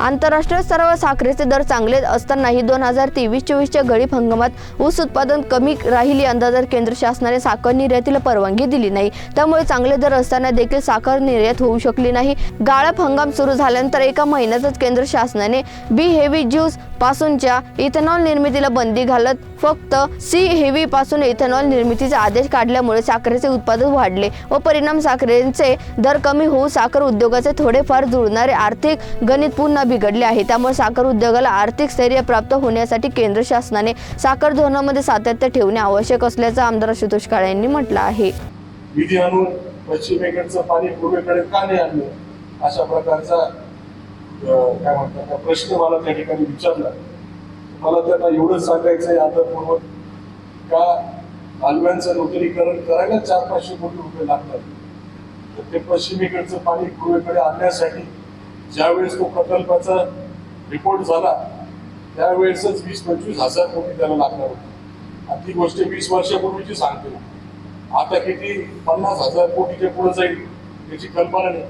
आंतरराष्ट्रीय स्तरावर साखरेचे दर चांगले असतानाही दोन हजार तेवीस चोवीसच्या गळीप हंगामात ऊस उत्पादन कमी राहिली. अंदाजात केंद्र शासनाने साखर निर्यातीला परवानगी दिली नाही. त्यामुळे चांगले दर असताना देखील साखर निर्यात होऊ शकली नाही. गाळप हंगाम सुरू झाल्यानंतर एका महिन्यातच केंद्र शासनाने बी हेवी ज्यूस पासूनच्या इथेनॉल निर्मितीला बंदी घालत फक्त सी हेवी पासून इथेनॉल निर्मितीचे आदेश काढल्यामुळे साखरेचे उत्पादन वाढले व परिणाम साखरेचे दर कमी होऊ साखर उद्योगाचे थोडेफार जुळणारे आर्थिक गणित पुन्हा बिघडले आहे. त्यामुळे साखर उद्योगाला आर्थिक स्थैर्य प्राप्त होण्यासाठी केंद्र शासनाने साखर धोरणामध्ये सातत्य ठेवणे आवश्यक असल्याचं आमदार आशुतोष काळे यांनी म्हटलं आहे. आणून पश्चिमेकडचं पाणी पूर्वेकडे का नाही आणलं? अशा प्रकारचा काय म्हणतात त्या प्रश्न मला त्या ठिकाणी विचारला. मला त्यांना एवढंच सांगायचं आहे आदरपूर्वक. का मालव्यांचं नूतनीकरण करायला चार पाचशे कोटी रुपये लागतात? तर ते पश्चिमेकडचं पाणी पूर्वेकडे आणण्यासाठी ज्यावेळेस तो प्रकल्पाचा रिपोर्ट झाला त्यावेळेसच वीस पंचवीस हजार कोटी त्याला लागणार होते. आणि ती गोष्ट वीस वर्षापूर्वीची सांगते. आता किती पन्नास हजार कोटीच्या पुढे जाईल याची कल्पना नाही.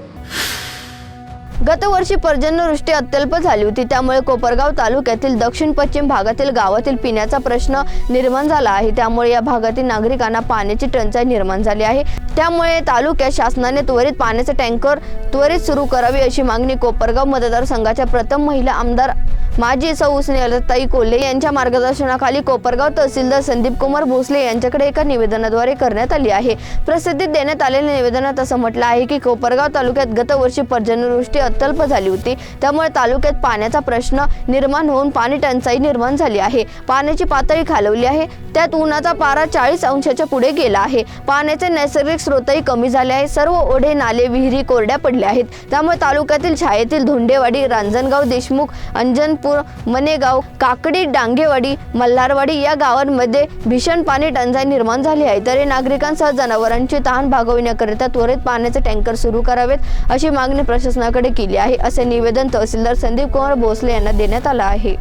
गतवर्षी पर्जन्यवृष्टी अत्यल्प झाली होती. त्यामुळे कोपरगाव तालुक्यातील दक्षिण पश्चिम भागातील गावातील पिण्याचा प्रश्न निर्माण झाला आहे. त्यामुळे या भागातील नागरिकांना पाण्याची टंचाई निर्माण झाली आहे. त्यामुळे तालुक्यात शासनाने त्वरित पाण्याचे टँकर त्वरित सुरू करावी अशी मागणी कोपरगाव मतदारसंघाच्या प्रथम महिला आमदार माजी सौ अलताई कोल्हे यांच्या मार्गदर्शनाखाली कोपरगाव तहसीलदार संदीप कुमार भोसले यांच्याकडे एका निवेदनाद्वारे करण्यात आली आहे. प्रसिद्धीत देण्यात आलेल्या निवेदनात असं म्हटलं आहे की कोपरगाव तालुक्यात गतवर्षी पर्जन्यवृष्टी प्रकल्प झाली होती. त्यामुळे तालुक्यात पाण्याचा प्रश्न निर्माण होऊन पाणी टंचाई निर्माण झाली आहे. पाण्याची पातळी खालवली आहे. त्यात उन्हाचा पारा चाळीस अंशाच्या पुढे गेला आहे. पाण्याचे नैसर्गिक स्रोतही कमी झाले आहे सर्व ओढे नाले विहिरी कोरड्या पडल्या आहेत. त्यामुळे तालुक्यातील छायेतील धोंडेवाडी रांजणगाव देशमुख अंजनपूर मनेगाव काकडी डांगेवाडी मल्हारवाडी या गावांमध्ये भीषण पाणी टंचाई निर्माण झाली आहे. तरी नागरिकांसह जनावरांची तहान भागविण्याकरिता त्वरित पाण्याचे टँकर सुरू करावेत अशी मागणी प्रशासनाकडे केली आहे असे निवेदन तहसीलदार संदीप कुमार भोसले यांना देण्यात आलं आहे.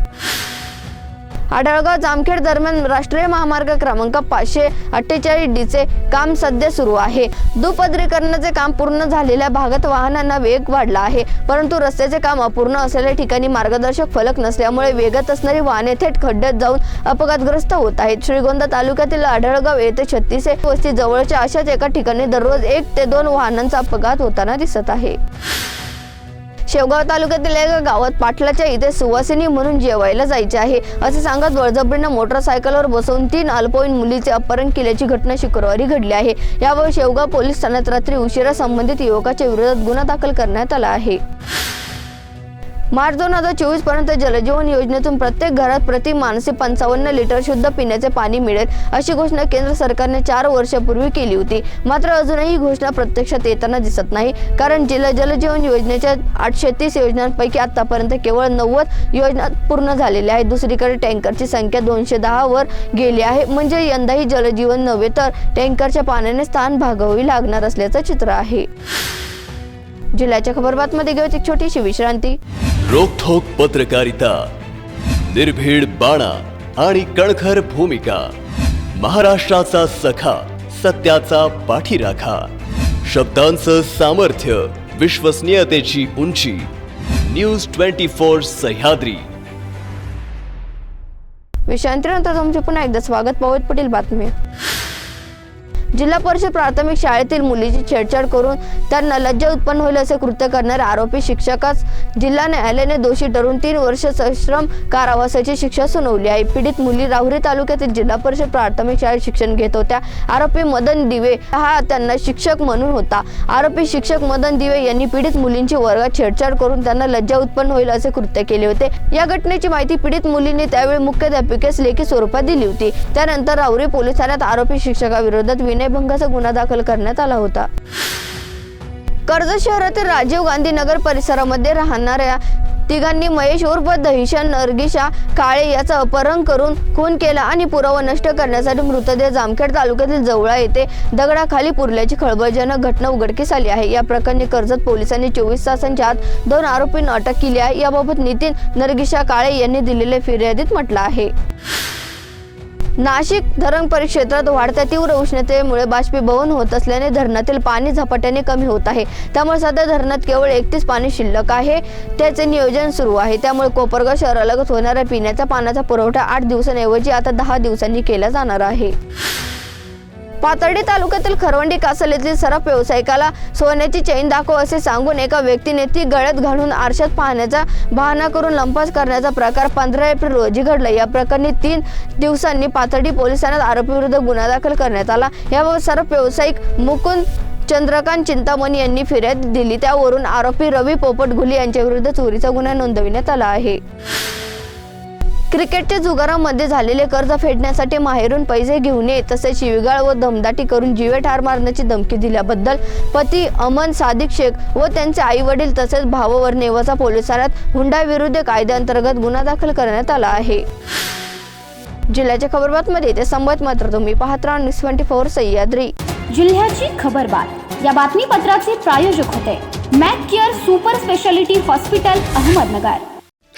आढळगाव जामखेड दरम्यान राष्ट्रीय महामार्ग क्रमांक पाचशे अठ्ठेचाळीस डीचे काम सध्या सुरू आहे. दुपदरीकरणाचे काम पूर्ण झालेल्या भागात वाहनांना वेग वाढला आहे परंतु रस्त्याचे काम अपूर्ण असलेल्या ठिकाणी मार्गदर्शक फलक नसल्यामुळे वेगात असणारी वाहने थेट खड्ड्यात जाऊन अपघातग्रस्त होत आहेत. श्रीगोंदा तालुक्यातील आढळगाव येथे छत्तीस एक वस्ती जवळच्या अशाच एका ठिकाणी दररोज एक ते दोन वाहनांचा अपघात होताना दिसत आहे. शेवगाव तालुक्यातील एका गावात पाटलाच्या इथे सुवासिनी म्हणून जेवायला जायचे आहे. असे सांगत बळजबरीनं मोटरसायकलवर बसवून तीन अल्पवयीन मुलीचे अपहरण केल्याची घटना शुक्रवारी घडली आहे. यावर शेवगाव पोलीस ठाण्यात रात्री उशिरा संबंधित युवकाच्या विरोधात गुन्हा दाखल करण्यात आला आहे. मार्च दोन हजार चोवीसपर्यंत जलजीवन योजनेतून प्रत्येक घरात प्रति माणसे पंचावन्न लिटर शुद्ध पिण्याचे पाणी मिळेल अशी घोषणा केंद्र सरकारने चार वर्षापूर्वी केली होती. मात्र अजूनही घोषणा प्रत्यक्षात येताना दिसत नाही कारण जिल्हा जलजीवन योजनेच्या आठशे तीस योजनांपैकी आतापर्यंत केवळ नव्वद योजना पूर्ण झालेल्या आहेत. दुसरीकडे टँकरची संख्या दोनशे दहा वर गेली आहे. म्हणजे यंदाही जलजीवन नव्हे तर टँकरच्या पाण्याने स्थान भागवावी लागणार असल्याचं चित्र आहे. जिल्ह्याच्या खबरबातमध्ये घेऊन एक छोटीशी विश्रांती. रोखोक पत्रकारिता निर्भीड बाणा आणि कणखर भूमिका महाराष्ट्राचा सखा सत्याचा पाठीराखा शब्दांचं सामर्थ्य विश्वसनीयतेची उंची न्यूज ट्वेंटी फोर सह्याद्री. विश्रांतीनंतर तुमचे पुन्हा एकदा स्वागत. पाहत पुढील बातमी जिल्हा परिषद प्राथमिक शाळेतील मुलीची छेडछाड करून त्यांना लज्जा उत्पन्न होईल असे कृत्य करणारे आरोपी शिक्षकास जिल्हा न्यायालयाने दोषी ठरून तीन वर्ष सश्रम कारावासाची शिक्षा सुनावली आहे. पीडित मुली राहुरी तालुक्यातील जिल्हा परिषद प्राथमिक शाळेत शिक्षण घेत होत्या. आरोपी मदन दिवे हा त्यांना शिक्षक म्हणून होता. आरोपी शिक्षक मदन दिवे यांनी पीडित मुलींची वर्गात छेडछाड करून त्यांना लज्जा उत्पन्न होईल असे कृत्य केले होते. या घटनेची माहिती पीडित मुलींनी त्यावेळी मुख्याध्यापिकेस लेखी स्वरूपात दिली होती. त्यानंतर राहुरी पोलीस ठाण्यात आरोपी शिक्षकाविरोधात विनयभंगाचा गुन्हा दाखल करण्यात आला होता. कर्जत शहरातील राजीव गांधी नगर परिसरामध्ये राहणाऱ्या तिघांनी महेश उर्फ दहिशा नरगिशा काळे याचा अपहरण करून खून केला आणि पुरावा नष्ट करण्यासाठी मृतदेह जामखेड तालुक्यातील जवळा येथे दगडाखाली पुरल्याची खळबळजनक घटना उघडकीस आली आहे. या प्रकरणी कर्जत पोलिसांनी चोवीस तासांच्या आत दोन आरोपींना अटक केली आहे. याबाबत नितीन नरगिशा काळे यांनी दिलेल्या फिर्यादीत म्हटलं आहे. नाशिक धरण परिक्षेत्रात वाढत्या तीव्र उष्णतेमुळे बाष्पीभवन होत असल्याने धरणातील पाणी झपाट्याने कमी होत आहे. त्यामुळे सध्या धरणात केवळ एकतीस पाणी शिल्लक आहे. त्याचे नियोजन सुरू आहे. त्यामुळे कोपरगाव शहरालगत होणाऱ्या पिण्याच्या पाण्याचा पुरवठा आठ दिवसांऐवजी आता दहा दिवसांनी केला जाणार आहे. पाथर्डी तालुक्यातील खरवंडी कासल येथील सराफ व्यावसायिकाला सोन्याची चैन दाखव असे सांगून एका व्यक्तीने ती गळ्यात घालून आरशात पाहण्याचा बहाणा करून लंपास करण्याचा प्रकार पंधरा एप्रिल रोजी घडला. या प्रकरणी तीन दिवसांनी पाथर्डी पोलीस ठाण्यात आरोपीविरुद्ध गुन्हा दाखल करण्यात आला. याबाबत सराफ व्यावसायिक मुकुंद चंद्रकांत चिंतामणी यांनी फिर्याद दिली. त्यावरून आरोपी रवी पोपट घुली यांच्याविरुद्ध चोरीचा गुन्हा नोंदविण्यात आला आहे. क्रिकेटच्या जुगारामध्ये झालेले कर्ज फेडण्यासाठी माहेरून पैसे घेऊन ये तसेच शिवीगाळ व दमदाटी करून जीवे ठार मारण्याची धमकी दिल्याबद्दल पती अमन सादिक शेख व त्यांचे आई वडील तसेच भावावर नेवासा पोलीस हुंडाविरुद्ध हुंडा कायद्याअंतर्गत गुन्हा दाखल करण्यात आला आहे. जिल्ह्याच्या खबरबातमध्ये ते संबंध मात्र तुम्ही पाहत राहा न्यूज ट्वेंटी फोर सह्याद्री. जिल्ह्याची खबरबात या बातमीपत्राचे प्रायोजक होते. Mac care super speciality hospital Ahmednagar.